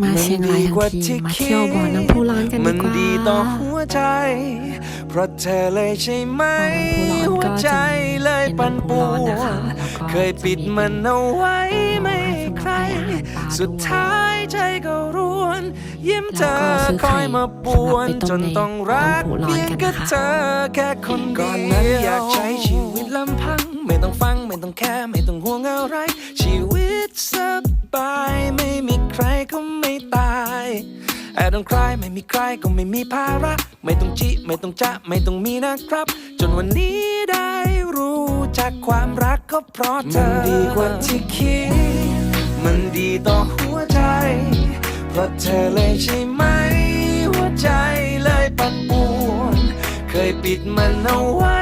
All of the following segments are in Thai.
มาเชียงรายทั้งทีมาเที่ยวบ่อน้ำพุร้อนกันมัดีนกว่าดีต่อหัวใจ เพราะเธอเลยใช่ไหมบ่อน้ำพุร้อนหัวก็ใจจะเลยเป็นปั่นน้ำพุป่ร้อนวนะคะงแล้วก็เคยปิดมันเอาไว้ไม่ให้ใคร สุดท้ายใจก็ร่วน ยิ้มเธอแล้วก็ซื้อคอยมาปวนไข่จนต้องรักสำหรับไปต้มในเพียงน้ำพุร้อนกันแค่นะคะเธอแค่คนเดียวก่อนนั้นอยากใช้ชีวิตลำพัง ไม่ต้องฟังไม่ต้องแค่ไม่ต้องห่วงอะไร ชีวิตสบายไม่มีใคร ก็ไม่ตายแอบต้องใครไม่มีใครก็ไม่มีภาระ ไม่ต้องจิไม่ต้องจะไม่ต้องมีนะครับ จนวันนี้ได้รู้จักความรักก็เพราะเธอ มันดีกว่าที่คิด มันดีต่อหัวใจ เพราะเธอเลยใช่ไหม หัวใจเลยปั่นป่วน เคยปิดมันเอาไว้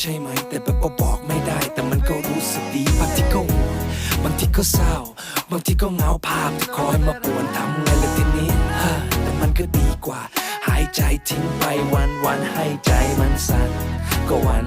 ใช่ไหม แต่แบบว่าบอกไม่ได้ แต่มันก็รู้สึกดีบางทีก็งบางทีก็เศร้า บางทีก็เงาภาพที่คอยมาปวนทำไงล่ะทีนี้ฮะแต่มันก็ดีกว่า หายใจทิ้งไปวันวันให้ใจมันสั่นก็วัน